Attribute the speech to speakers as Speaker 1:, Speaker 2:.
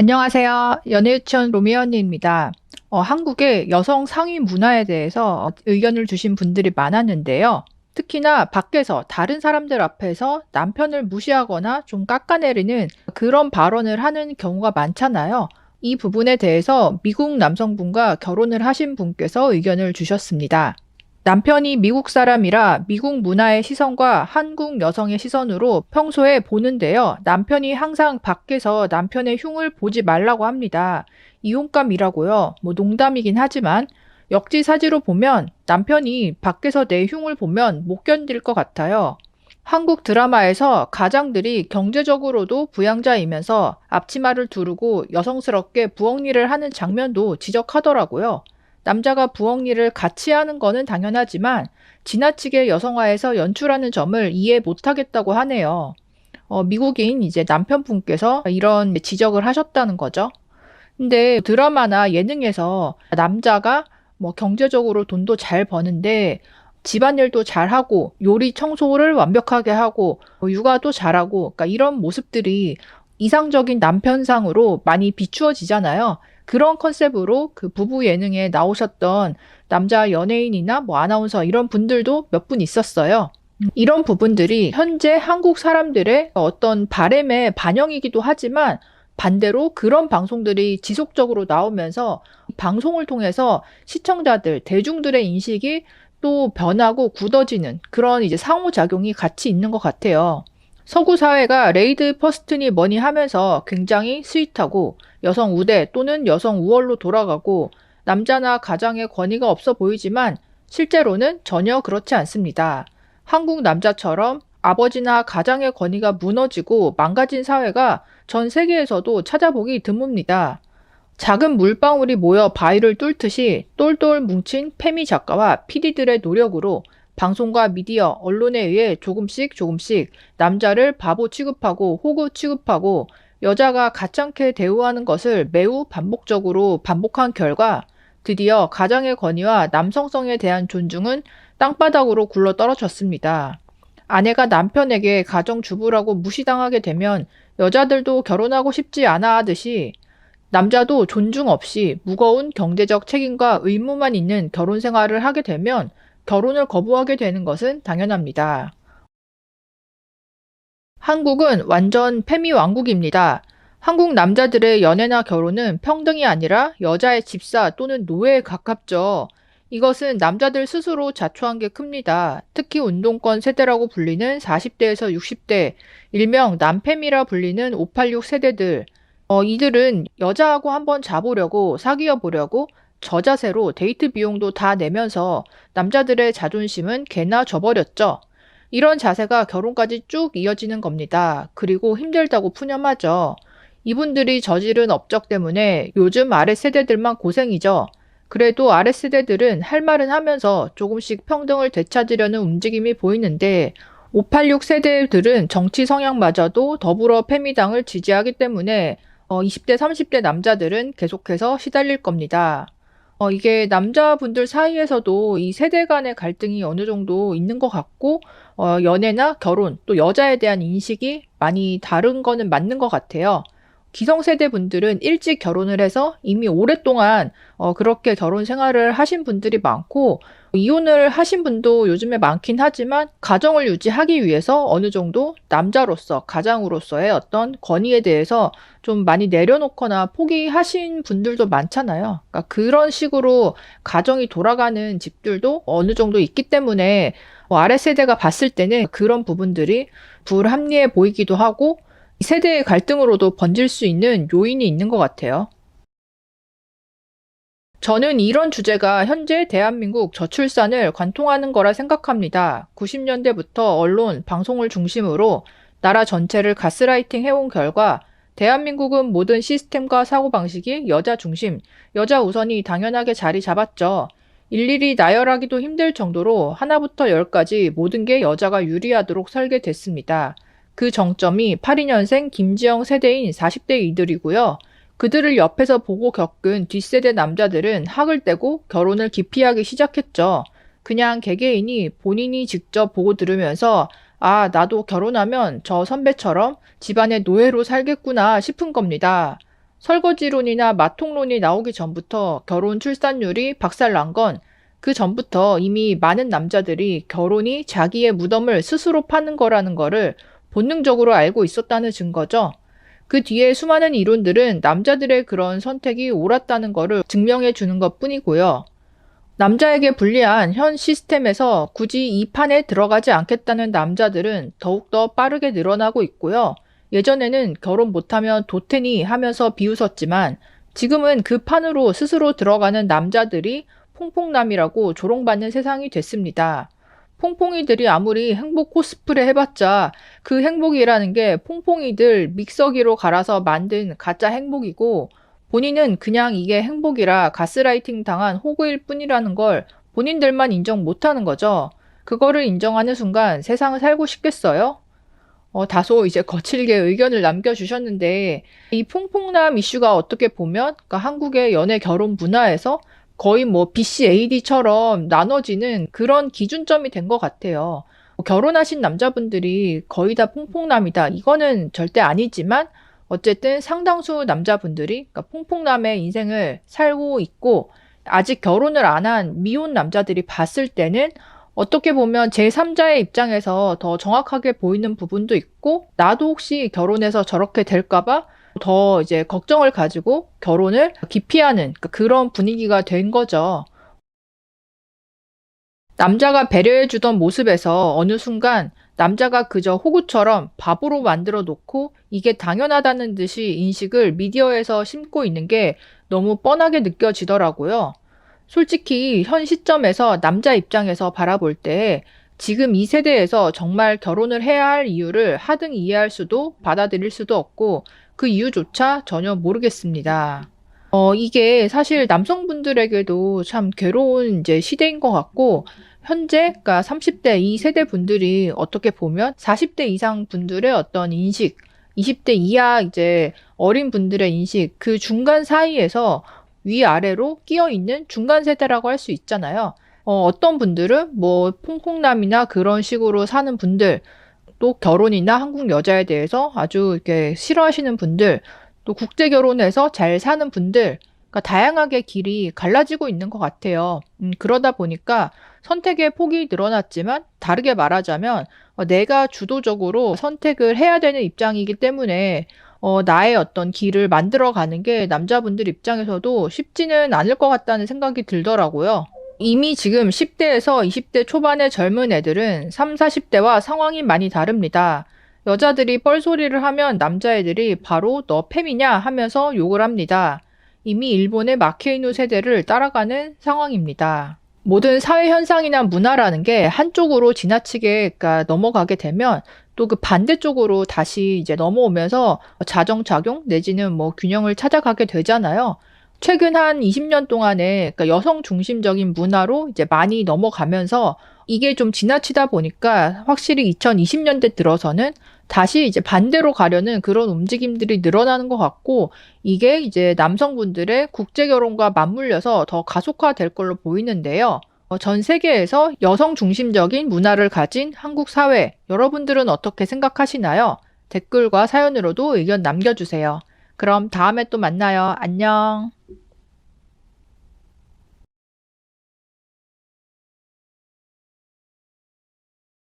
Speaker 1: 안녕하세요. 연애유치원 로미오 언니입니다. 어, 한국의 여성 상위 문화에 대해서 의견을 주신 분들이 많았는데요. 특히나 밖에서 다른 사람들 앞에서 남편을 무시하거나 좀 깎아내리는 그런 발언을 하는 경우가 많잖아요. 이 부분에 대해서 미국 남성분과 결혼을 하신 분께서 의견을 주셨습니다. 남편이 미국 사람이라 미국 문화의 시선과 한국 여성의 시선으로 평소에 보는데요. 남편이 항상 밖에서 남편의 흉을 보지 말라고 합니다. 이용감이라고요. 뭐 농담이긴 하지만 역지사지로 보면 남편이 밖에서 내 흉을 보면 못 견딜 것 같아요. 한국 드라마에서 가장들이 경제적으로도 부양자이면서 앞치마를 두르고 여성스럽게 부엌 일을 하는 장면도 지적하더라고요. 남자가 부엌 일을 같이 하는 거는 당연하지만 지나치게 여성화해서 연출하는 점을 이해 못하겠다고 하네요. 어, 미국인 이제 남편분께서 이런 지적을 하셨다는 거죠. 근데 드라마나 예능에서 남자가 뭐 경제적으로 돈도 잘 버는데 집안일도 잘하고 요리 청소를 완벽하게 하고 뭐 육아도 잘하고 그러니까 이런 모습들이 이상적인 남편상으로 많이 비추어지잖아요. 그런 컨셉으로 그 부부 예능에 나오셨던 남자 연예인이나 뭐 아나운서 이런 분들도 몇 분 있었어요. 이런 부분들이 현재 한국 사람들의 어떤 바램의 반영이기도 하지만 반대로 그런 방송들이 지속적으로 나오면서 방송을 통해서 시청자들, 대중들의 인식이 또 변하고 굳어지는 그런 이제 상호작용이 같이 있는 것 같아요. 서구 사회가 레이드 퍼스트니 뭐니 하면서 굉장히 스윗하고 여성 우대 또는 여성 우월로 돌아가고 남자나 가장의 권위가 없어 보이지만 실제로는 전혀 그렇지 않습니다. 한국 남자처럼 아버지나 가장의 권위가 무너지고 망가진 사회가 전 세계에서도 찾아보기 드뭅니다. 작은 물방울이 모여 바위를 뚫듯이 똘똘 뭉친 페미 작가와 PD들의 노력으로 방송과 미디어, 언론에 의해 조금씩 조금씩 남자를 바보 취급하고 호구 취급하고 여자가 가찮게 대우하는 것을 매우 반복적으로 반복한 결과 드디어 가장의 권위와 남성성에 대한 존중은 땅바닥으로 굴러 떨어졌습니다. 아내가 남편에게 가정주부라고 무시당하게 되면 여자들도 결혼하고 싶지 않아 하듯이 남자도 존중 없이 무거운 경제적 책임과 의무만 있는 결혼 생활을 하게 되면 결혼을 거부하게 되는 것은 당연합니다. 한국은 완전 페미 왕국입니다. 한국 남자들의 연애나 결혼은 평등이 아니라 여자의 집사 또는 노예에 가깝죠. 이것은 남자들 스스로 자초한 게 큽니다. 특히 운동권 세대라고 불리는 40대에서 60대, 일명 남팸이라 불리는 586 세대들. 어, 이들은 여자하고 한번 자보려고 사귀어 보려고 저자세로 데이트 비용도 다 내면서 남자들의 자존심은 개나 져버렸죠. 이런 자세가 결혼까지 쭉 이어지는 겁니다. 그리고 힘들다고 푸념하죠. 이분들이 저지른 업적 때문에 요즘 아랫세대들만 고생이죠. 그래도 아랫세대들은 할 말은 하면서 조금씩 평등을 되찾으려는 움직임이 보이는데 586 세대들은 정치 성향마저도 더불어 페미당을 지지하기 때문에 어, 20대, 30대 남자들은 계속해서 시달릴 겁니다. 어, 이게 남자분들 사이에서도 이 세대 간의 갈등이 어느 정도 있는 것 같고, 어, 연애나 결혼, 또 여자에 대한 인식이 많이 다른 거는 맞는 것 같아요. 기성세대 분들은 일찍 결혼을 해서 이미 오랫동안 어, 그렇게 결혼 생활을 하신 분들이 많고 이혼을 하신 분도 요즘에 많긴 하지만 가정을 유지하기 위해서 어느 정도 남자로서 가장으로서의 어떤 권위에 대해서 좀 많이 내려놓거나 포기하신 분들도 많잖아요. 그러니까 그런 식으로 가정이 돌아가는 집들도 어느 정도 있기 때문에 뭐 아랫세대가 봤을 때는 그런 부분들이 불합리해 보이기도 하고 세대의 갈등으로도 번질 수 있는 요인이 있는 것 같아요. 저는 이런 주제가 현재 대한민국 저출산을 관통하는 거라 생각합니다. 90년대부터 언론, 방송을 중심으로 나라 전체를 가스라이팅 해온 결과 대한민국은 모든 시스템과 사고방식이 여자 중심, 여자 우선이 당연하게 자리 잡았죠. 일일이 나열하기도 힘들 정도로 하나부터 열까지 모든 게 여자가 유리하도록 설계됐습니다. 그 정점이 82년생 김지영 세대인 40대 이들이고요. 그들을 옆에서 보고 겪은 뒷세대 남자들은 학을 떼고 결혼을 기피하기 시작했죠. 그냥 개개인이 본인이 직접 보고 들으면서 아, 나도 결혼하면 저 선배처럼 집안의 노예로 살겠구나 싶은 겁니다. 설거지론이나 마통론이 나오기 전부터 결혼 출산율이 박살난 건 그 전부터 이미 많은 남자들이 결혼이 자기의 무덤을 스스로 파는 거라는 거를 본능적으로 알고 있었다는 증거죠. 그 뒤에 수많은 이론들은 남자들의 그런 선택이 옳았다는 거를 증명해 주는 것 뿐이고요. 남자에게 불리한 현 시스템에서 굳이 이 판에 들어가지 않겠다는 남자들은 더욱더 빠르게 늘어나고 있고요. 예전에는 결혼 못하면 도태니 하면서 비웃었지만 지금은 그 판으로 스스로 들어가는 남자들이 퐁퐁남이라고 조롱받는 세상이 됐습니다. 퐁퐁이들이 아무리 행복 코스프레 해봤자 그 행복이라는 게 퐁퐁이들 믹서기로 갈아서 만든 가짜 행복이고 본인은 그냥 이게 행복이라 가스라이팅 당한 호구일 뿐이라는 걸 본인들만 인정 못하는 거죠. 그거를 인정하는 순간 세상을 살고 싶겠어요? 어, 다소 이제 거칠게 의견을 남겨주셨는데 이 퐁퐁남 이슈가 어떻게 보면 그러니까 한국의 연애 결혼 문화에서 거의 뭐 BCAD처럼 나눠지는 그런 기준점이 된 것 같아요. 뭐 결혼하신 남자분들이 거의 다 퐁퐁남이다. 이거는 절대 아니지만 어쨌든 상당수 남자분들이 그러니까 퐁퐁남의 인생을 살고 있고 아직 결혼을 안 한 미혼 남자들이 봤을 때는 어떻게 보면 제3자의 입장에서 더 정확하게 보이는 부분도 있고 나도 혹시 결혼해서 저렇게 될까봐 더 이제 걱정을 가지고 결혼을 기피하는 그런 분위기가 된 거죠. 남자가 배려해주던 모습에서 어느 순간 남자가 그저 호구처럼 바보로 만들어 놓고 이게 당연하다는 듯이 인식을 미디어에서 심고 있는 게 너무 뻔하게 느껴지더라고요. 솔직히 현 시점에서 남자 입장에서 바라볼 때 지금 이 세대에서 정말 결혼을 해야 할 이유를 하등 이해할 수도 받아들일 수도 없고 그 이유조차 전혀 모르겠습니다. 어, 이게 사실 남성분들에게도 참 괴로운 이제 시대인 것 같고, 현재, 그러니까 30대 이 세대 분들이 어떻게 보면 40대 이상 분들의 어떤 인식, 20대 이하 이제 어린 분들의 인식, 그 중간 사이에서 위아래로 끼어 있는 중간 세대라고 할 수 있잖아요. 어, 어떤 분들은 뭐 퐁퐁남이나 그런 식으로 사는 분들, 또 결혼이나 한국 여자에 대해서 아주 이렇게 싫어하시는 분들, 또 국제 결혼해서 잘 사는 분들, 그러니까 다양하게 길이 갈라지고 있는 것 같아요. 음, 그러다 보니까 선택의 폭이 늘어났지만 다르게 말하자면 어, 내가 주도적으로 선택을 해야 되는 입장이기 때문에 어, 나의 어떤 길을 만들어가는 게 남자분들 입장에서도 쉽지는 않을 것 같다는 생각이 들더라고요. 이미 지금 10대에서 20대 초반의 젊은 애들은 3, 40대와 상황이 많이 다릅니다. 여자들이 뻘소리를 하면 남자애들이 바로 너 팸이냐 하면서 욕을 합니다. 이미 일본의 마케이누 세대를 따라가는 상황입니다. 모든 사회 현상이나 문화라는 게 한쪽으로 지나치게 넘어가게 되면 또 그 반대쪽으로 다시 이제 넘어오면서 자정작용 내지는 뭐 균형을 찾아가게 되잖아요. 최근 한 20년 동안에 그러니까 여성 중심적인 문화로 이제 많이 넘어가면서 이게 좀 지나치다 보니까 확실히 2020년대 들어서는 다시 이제 반대로 가려는 그런 움직임들이 늘어나는 것 같고 이게 이제 남성분들의 국제 결혼과 맞물려서 더 가속화될 걸로 보이는데요. 어, 전 세계에서 여성 중심적인 문화를 가진 한국 사회, 여러분들은 어떻게 생각하시나요? 댓글과 사연으로도 의견 남겨주세요. 그럼 다음에 또 만나요. 안녕.